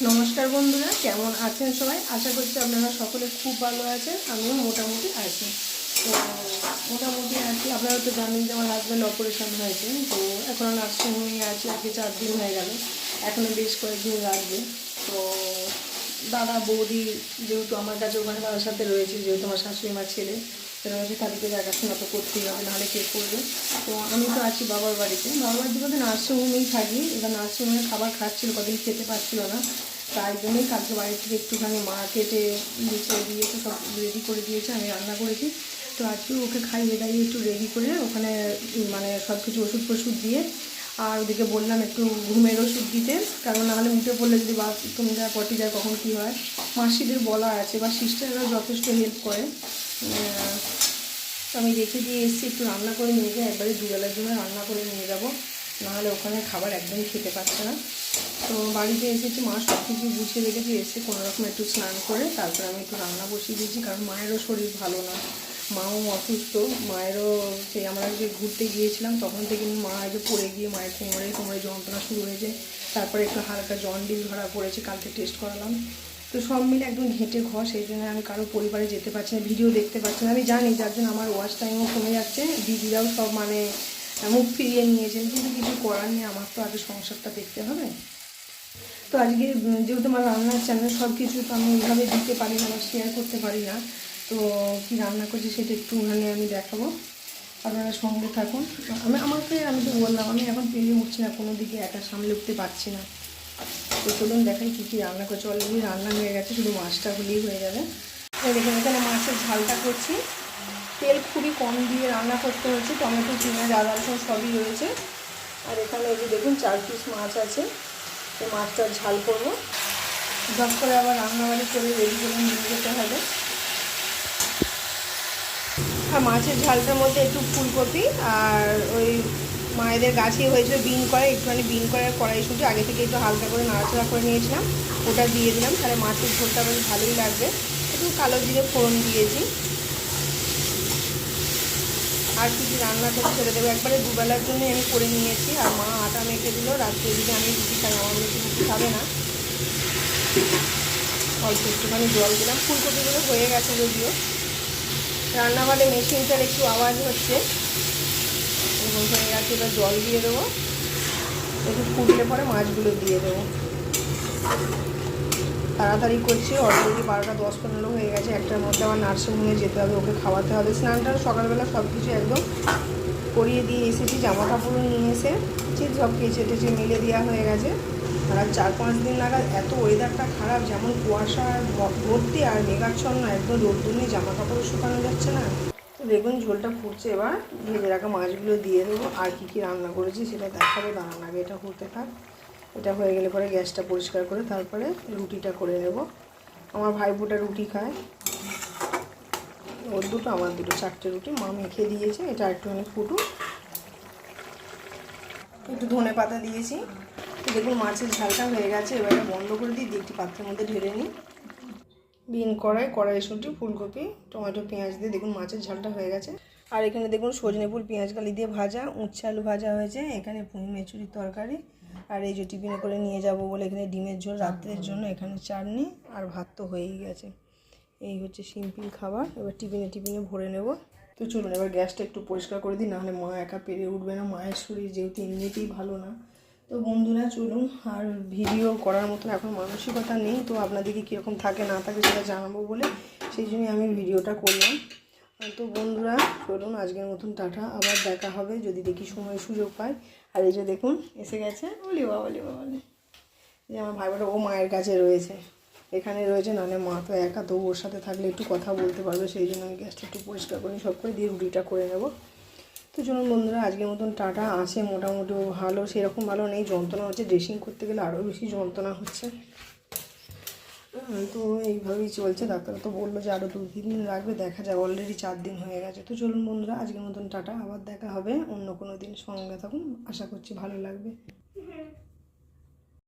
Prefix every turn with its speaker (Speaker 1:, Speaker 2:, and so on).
Speaker 1: নমস্কার বন্ধুরা, কেমন আছেন সবাই? আশা করছি আপনারা সকলে খুব ভালো আছেন, আমিও মোটামুটি আছি। তো, মোটামুটি আছি। আপনারা তো জানেন যে আমার হাজব্যান্ড অপারেশন হয়েছে, তো এখন নার্সিংহোমে আছি, আজকে চার দিন হয়ে গেল। এখনও বেশ কয়েকদিন লাগবে। তো, দাদা, বৌদি যেহেতু আমার কাছে ওখানে আমার সাথে রয়েছে, যেহেতু আমার শাশুড়ি, আমার ছেলে। রয়েছে তাদেরকে দেখাশোনা তো করতেই হবে, নাহলে কে করবে? তো আমি তো আছি বাবার বাড়িতে। বাবার বাড়িতে বলতে নার্সিংহোমেই থাকি, এবার নার্সিংহোমে খাবার খাচ্ছিল, কদিন খেতে পারছিল না। তাই জন্যই কালকে বাড়ি থেকে একটুখানি মা কেটে নিচে দিয়েছে সব রেডি করে দিয়েছে, আমি রান্না করেছি। তো আজকে ওকে খাইয়ে দাইয়ে একটু রেডি করে ওখানে মানে সব কিছু ওষুধ ফষুধ দিয়ে, আর ওদিকে বললাম একটু ঘুমের ওষুধ দিতে, কারণ নাহলে উঠে পড়লে যদি বা, তুমি যা পটি যায় কখন কী হয়? মাসিদের বলা আছে, বা সিস্টাররা যথেষ্ট হেল্প করে। তো আমি রেখে দিয়ে এসেছি, একটু রান্না করে নিয়ে যাই একবারে দুবেলার জন্য রান্না করে নিয়ে যাব। নাহলে ওখানে খাবার একদমই খেতে পারছে না। তো বাড়িতে এসেছি, মা সব কিছু গুছিয়ে রেখেছি এসে কোনো রকম একটু স্নান করে তারপরে আমি একটু রান্না বসিয়ে দিয়েছি, কারণ মায়েরও শরীর ভালো না। মাও অসুস্থ, মায়েরও সেই আমরা যে ঘুরতে গিয়েছিলাম, তখন থেকে মা যে পড়ে গিয়ে মায়ের কোমরে কোমরে যন্ত্রণা শুরু হয়েছে। তারপরে একটু হালকা জন্ডিস ধরা পড়েছে, কালকে টেস্ট করালাম। তো সব মিলে একদম ঘেঁটে ঘর, সেই জন্য আমি কারও পরিবারে যেতে পারছি না ভিডিও দেখতে পাচ্ছি না। আমি জানি যার জন্য আমার ওয়াশ টাইমও কমে যাচ্ছে, দিদিরাও সব মানে মুখ ফিরিয়ে নিয়েছেন, কিন্তু কিছু করার নেই, আমার তো আগে সংসারটা দেখতে হবে। তো আজকে যেহেতু আমার রান্নার চ্যানেল সব কিছু তো আমি ওইভাবে দিতে পারি না বা শেয়ার করতে পারি না, তো কি রান্না করছি সেটা একটুখানি আমি দেখাবো। আপনারা সঙ্গে থাকুন। আমি, আমাকে আমি তো বললাম, আমি এখন পেরিয়ে উঠছি না, কোনো দিকে একা সামলে উঠতে পারছি না। তো চলুন দেখাই কী কী রান্না করছি অলরেডি রান্না হয়ে গেছে, শুধু মাছটা হলেই হয়ে যাবে। দেখুন, এখানে মাছের ঝালটা করছি। তেল খুবই কম দিয়ে রান্না করতে হচ্ছে, টমেটো, পেঁয়াজ, আদা, রসুন সবই রয়েছে। আর এখানে এই যে দেখুন, চার পিস মাছ আছে। তো মাছটার ঝাল করব। দশ করে আবার রান্নাবাড়ি করে রেডি করে নিয়ে যেতে হবে। আর মাছের ঝালটার মধ্যে একটু ফুলকপি আর ওই মায়েদের গাছই হয়েছিল বিন করে একটুখানি বিন করে কড়াইশুঁটি আগে থেকে একটু হালকা করে নাড়াচাড়া করে নিয়েছিলাম। ওটা দিয়ে দিলাম। তাহলে মাছের ঝোলটা বেশ ভালোই লাগবে। একটু কালো জিরে ফোড়ন দিয়েছি। আর কিছু রান্না করে ছেড়ে দেবো। একবারে দুবেলার জন্যই আমি করে নিয়েছি। আর মা আটা মেখে দিল। রাত্রে দিকে আমি রুটি খাই, আমার মেয়েকে রুটি খাবে না। অল্প একটুখানি জল দিলাম। ফুলকপিগুলো হয়ে গেছে যদিও। রান্নাঘরে মেশিনটার একটু আওয়াজ হচ্ছে। এবং হয়ে গেছে, এবার জল দিয়ে দেবো। একটু ফুটলে পরে মাছগুলো দিয়ে দেবো। তাড়াতাড়ি করছি অলরেডি বারোটা দশ পনেরো হয়ে গেছে, একটার মধ্যে আমার নার্সিংহোমে যেতে হবে, ওকে খাওয়াতে হবে। স্নানটা সকালবেলা সব কিছু একদম করিয়ে দিয়ে এসেছি জামা কাপড়ও নিয়ে এসে ঠিক সব কেচে টেচে মেলে দেওয়া হয়ে গেছে। আর চার পাঁচ দিন নাগাদ এত ওয়েদারটা খারাপ, যেমন কুয়াশা ভর্তি আর মেঘাচ্ছন্ন, একদম রোদ্দুর নিয়ে জামা কাপড় শুকানো যাচ্ছে না। দেখুন ঝোলটা ফুটছে, এবার ভেজে রাখা মাছগুলো দিয়ে দেবো। আর কী কী রান্না করেছি সেটা দেখাবো, দাঁড়ান আগে এটা হতে থাক। এটা হয়ে গেলে পরে গ্যাসটা পরিষ্কার করে তারপরে রুটিটা করে নেব। আমার ভাইবোটা রুটি খায়। ওর দুটো, আমার দুটো, চারটে রুটি। মা মেখে দিয়েছে, এটা একটুখানি ফুটুক। একটু ধনে পাতা দিয়েছি। দেখুন, মাছের ঝালটা হয়ে গেছে, এবার বন্ধ করে দিই, দিয়ে একটি পাত্রের মধ্যে ঢেলে নিই। বিন কড়াই কড়াইশুঁটি ফুলকপি, টমেটো, পেঁয়াজ দিয়ে দেখুন মাছের ঝালটা হয়ে গেছে। আর এখানে দেখুন সজনে ফুল, পেঁয়াজ কালি দিয়ে ভাজা, উচ্ছে আলু ভাজা হয়েছে, এখানে পুঁই মেচুরির তরকারি। আর এই যে টিফিনে করে নিয়ে যাব বলে এখানে ডিমের ঝোল রাত্রের জন্য, এখানে চাটনি আর ভাত তো হয়েই গেছে। এই হচ্ছে সিম্পল খাবার, এবার টিফিনে টিফিনে ভরে নেব। তো চলুন, এবার গ্যাসটা একটু পরিষ্কার করে দিই, নাহলে মা একা পেরে উঠবে না, মায়ের শরীর যেহেতু এমনিতেই ভালো না। তো বন্ধুরা, চলুন, আর ভিডিও করার মতন এখন মানসিকতা নেই, তো আপনাদেরকে কীরকম থাকে না থাকে সেটা জানাব বলে সেই জন্যই আমি ভিডিওটা করলাম। তো বন্ধুরা, চলুন, আজকের মতন টাটা, আবার দেখা হবে যদি দেখি সময় সুযোগ পাই। আর এই যে দেখুন, এসে গেছে বলি বাবা বলি বাবা যে আমার ভাই ও মায়ের কাছে রয়েছে। এখানে রয়েছে, নাহলে মা তো একা, তো ওর সাথে থাকলে একটু কথা বলতে পারবে, সেই জন্য আমি গ্যাসটা একটু পরিষ্কার করে সব করে দিয়ে রুটিটা করে নেব। তো চলুন বন্ধুরা, আজকের মতন টাটা। আসে মোটামুটি ভালো, সেরকম ভালো নেই। যন্ত্রণা হচ্ছে ড্রেসিং করতে গেলে আরও বেশি যন্ত্রণা হচ্ছে। তো এইভাবেই চলছে। ডাক্তার তো বলল যে আরও দু তিন দিন লাগবে, দেখা যায় অলরেডি চার দিন হয়ে গেছে। তো চলুন বন্ধুরা, আজকের মতন টাটা। আবার দেখা হবে অন্য কোনো দিন সঙ্গে থাকুন। আশা করছি ভালো লাগবে।